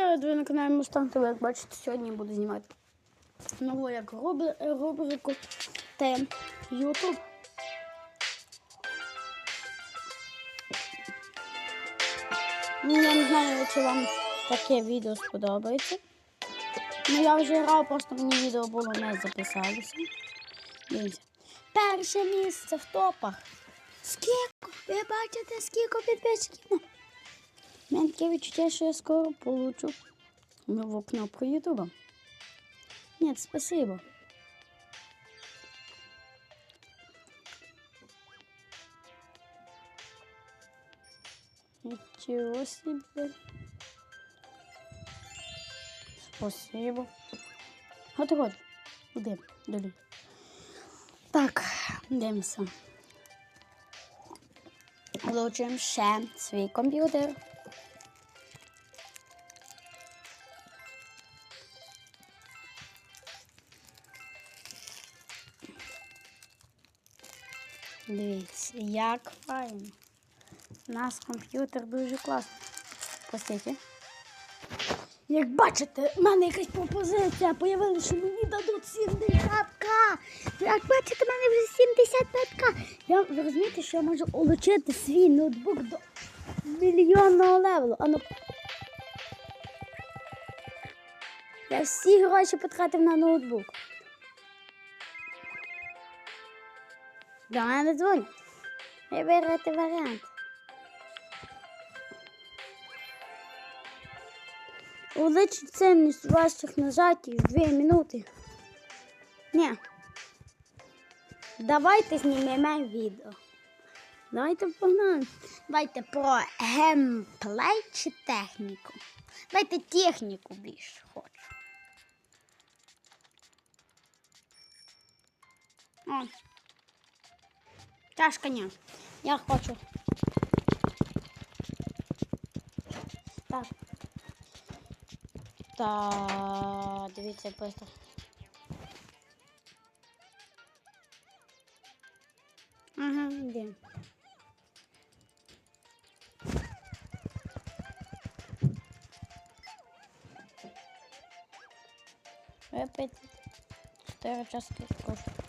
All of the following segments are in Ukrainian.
Привіт, ви на каналі Мустанг ТВ. Як бачите, сьогодні буду знімати нову як рубрику Тем Ютуб. Ну, Я не знаю, чи вам таке відео сподобається. Ну, я вже грав, просто мені відео було не записалося. Дивіться. Перше місце в топах. Скільки? Ви бачите, скільки підписчиків? У мене таке відчуття, що я скоро получу нову кнопку Ютуба. Ні, спасибо. Ничего себе. Спасибо. От от. Іди, далі. Так, дивимося. Влучуємо ще свій комп'ютер. Дивіться, як файно. У нас комп'ютер дуже класний. Постійте. Як бачите, в мене якась пропозиція появилася, що мені дадуть 70к. Як бачите, в мене вже 75к. Я, розумієте, що я можу отримати свій ноутбук до мільйонного левелу. А ну... Я всі гроші потратив на ноутбук. До мене дзвонять. Виберете варіант. Увеличить цінність ваших нажатій в 2 минути. Ні. Давайте знімемо відео. Давайте погнали. Давайте про геймплей чи техніку. Давайте техніку більше хочу. О. Чашка ні. Я хочу. Так. Та дивіться просто. Ага, де. Випити. Чотири часки коштує.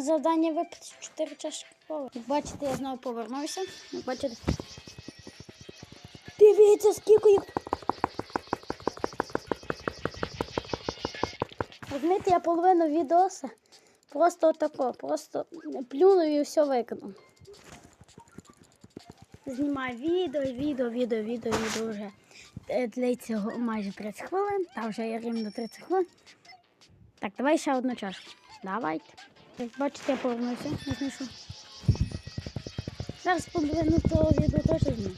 Завдання випити 4 чашки коли. Як бачите, я знову повернувся. Як бачите. Дивіться, скільки їх. Розумієте, я половину відоса просто отако, просто плюнув і все викинув. Знімаю відео, відео, відео, відео, відео вже е, для цього майже 30 хвилин, та вже я рівно 30 хвилин. Так, давай ще одну чашку. Давайте. Бачите, я повернувся, не знайшов. Зараз половину того відео теж зніму.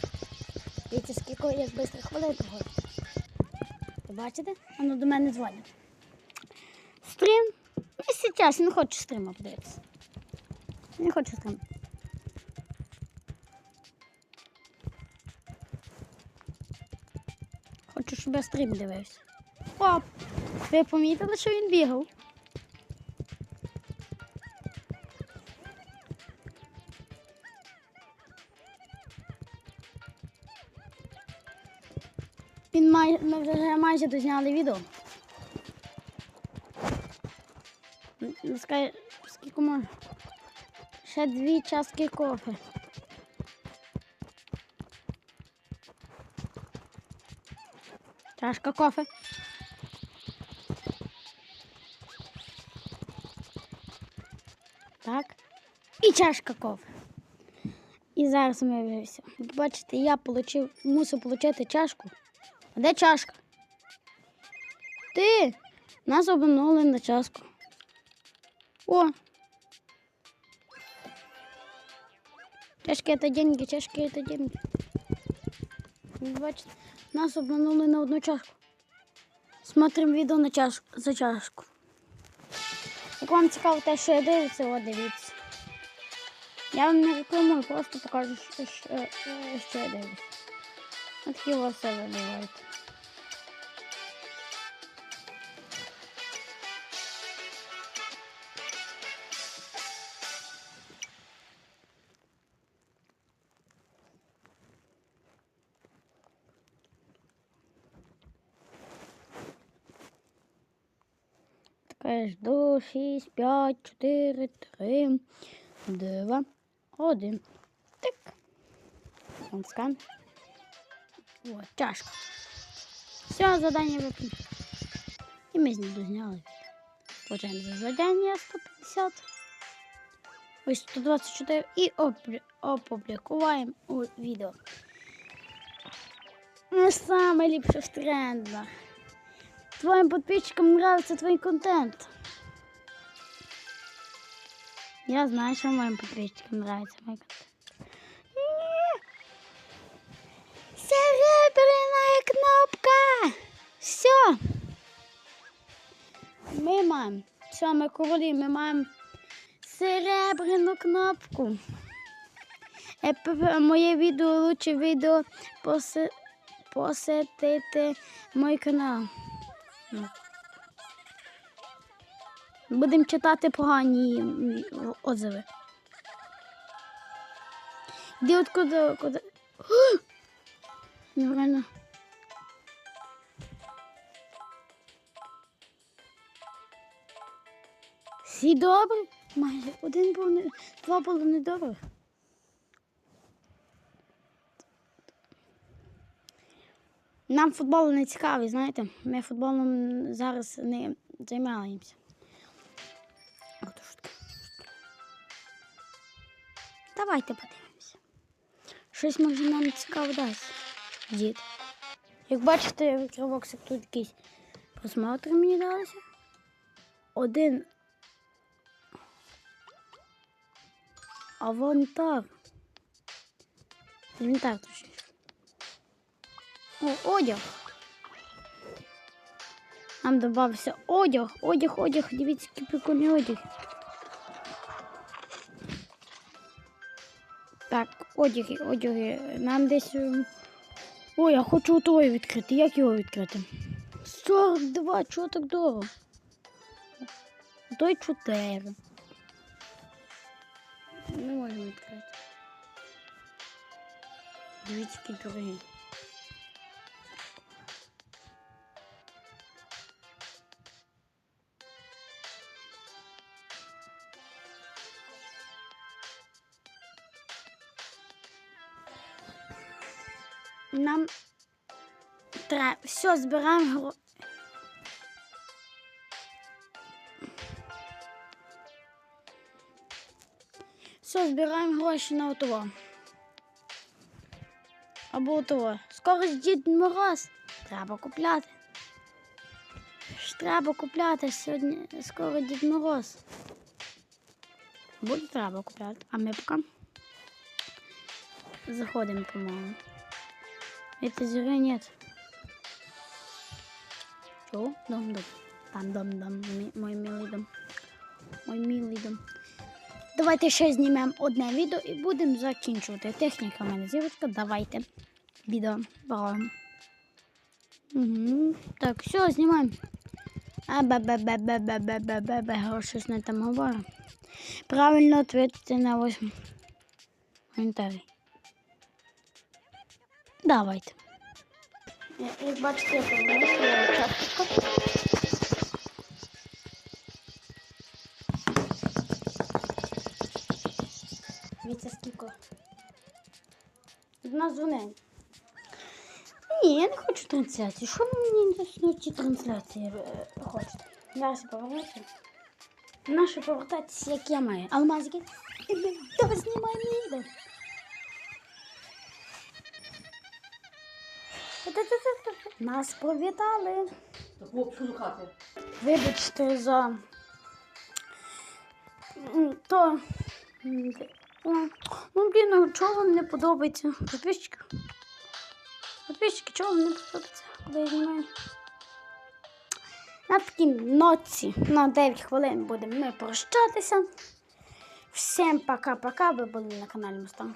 Дивіться, скільки я бистрих хвилин того. Бачите? Воно до мене дзвонить. Стрім. І зараз не хочу стріма подивитися. Не хочу стрім. Хочу, щоб я стрім дивився. Оп! Ви помітили, що він бігав? Май... Ми вже майже дозняли відео. Скай... Скільки може? Ще дві чашки кофе. Чашка кофе. Так. І чашка кофе. І зараз ми вже все. Бачите, я получив, мусив отримати чашку. А де чашка? Ти! Нас обманули на чашку. О! Чашки это деньги, чашки это деньги. Бачите, нас обманули на одну чашку. Смотрим відео на чашку, за чашку. Як вам цікаво те, що я дивлюся, от дивіться. Я вам не рекламую, просто покажу, що, що, що я дивлюся. От его заболевает. Жду 6, 5, 4, 3, 2, 1. Так. Он скан. Вот, чашка. Все, задання виконано. І ми з ним дозняли. Получаємо за завдання 150. Ось 124 і опублі- опублікуємо у відео. Ми саме ліпше в трендах. Твоим подписчикам нравится твой контент. Я знаю, что моим подписчикам нравится мой контент. Серебряная кнопка! Все. Мы маем. Все, мы королі, ми маємо серебряну кнопку. Е, Моє відео лучше відео посе- посетити мій канал. Будемо читати погані отзиви. Де от куди? О! Нереально. Всі добре? Майже один був не два було недобре. Нам футбол не цікавий, знаєте. Ми футболом зараз не займаємося. Давайте подивимося. Щось може нам цікаво дасть. Дід. Як бачите, в Кривоксах тут якісь просмотри мені далися. Один. Авантар. Інвентар точніше. О, одяг. Нам додався одяг, одяг, одяг. Дивіться, який прикольний одяг. Так, одяги, одяги. Нам десь. Ой, я хочу той відкрити. Як його відкрити? 42, чого так дорого? Той 4. Не можемо відкрити. Дивіться, який дорогий. Нам треба все збираємо гро... Все, збираємо гроші на ОТО. Або ОТО. Скоро ж Дід Мороз. Треба купляти. Треба купляти сьогодні. Скоро Дід Мороз. Буде треба купляти. А ми поки заходимо, по-моєму. Это зря нет. Чего? Дом, дом. Там дом, дом. Мой милий дом. Мой милий дом. Давайте ще знімемо одне відео і будемо закінчувати. Техніка в мене. Давайте. Відео. Угу. Так, все, знімаємо. А бе бе бе бе бе бе бе бе бе щось не там говорю. Правильно ответити на восьм. коментарі. Давайте. Як бачите, я чашечку. Дивіться, скільки. Від нас дзвонить. Ні, я не хочу трансляції. Що ви мені ці трансляції е, хочете? Зараз повернуся. Наше повертатися, як я маю. Алмазики. Давай знімаємо Нас хати. Вибачте за то. Ну, блін, ну чого вам не подобається? Підписчики. Підписчики, чого вам не подобається? Я знімаю? На такій ноці на 9 хвилин будемо ми прощатися. Всім пока-пока. Ви були на каналі Мустанг,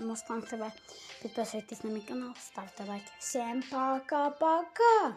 Мустанг ТВ. Підписуйтесь на мій канал, ставте лайки. Всім пока-пока.